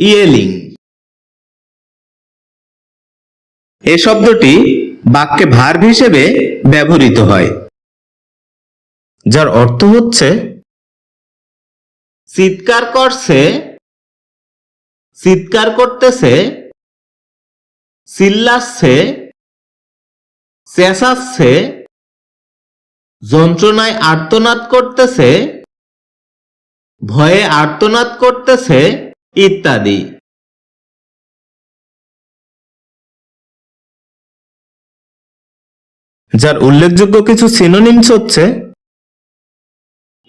ইয়েলিং। এ শব্দটি বাক্যে ভার্ব হিসেবে ব্যবহৃত হয়, যার অর্থ হচ্ছে, চিৎকার করছে, চিৎকার করতেছে, চিল্লাচ্ছে, চেঁচাচ্ছে, যন্ত্রণায় আর্তনাদ করতেছে, ভয়ে আর্তনাদ করতেছে ইত্যাদি। যার উল্লেখযোগ্য কিছু সিনোনিমস হচ্ছে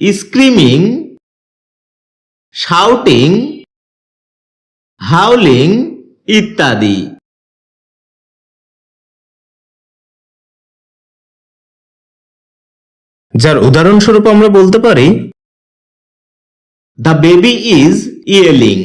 স্ক্রিমিং শাউটিং হাউলিং ইত্যাদি। যার উদাহরণস্বরূপ আমরা বলতে পারি দ্য বেবি ইজ ইয়েলিং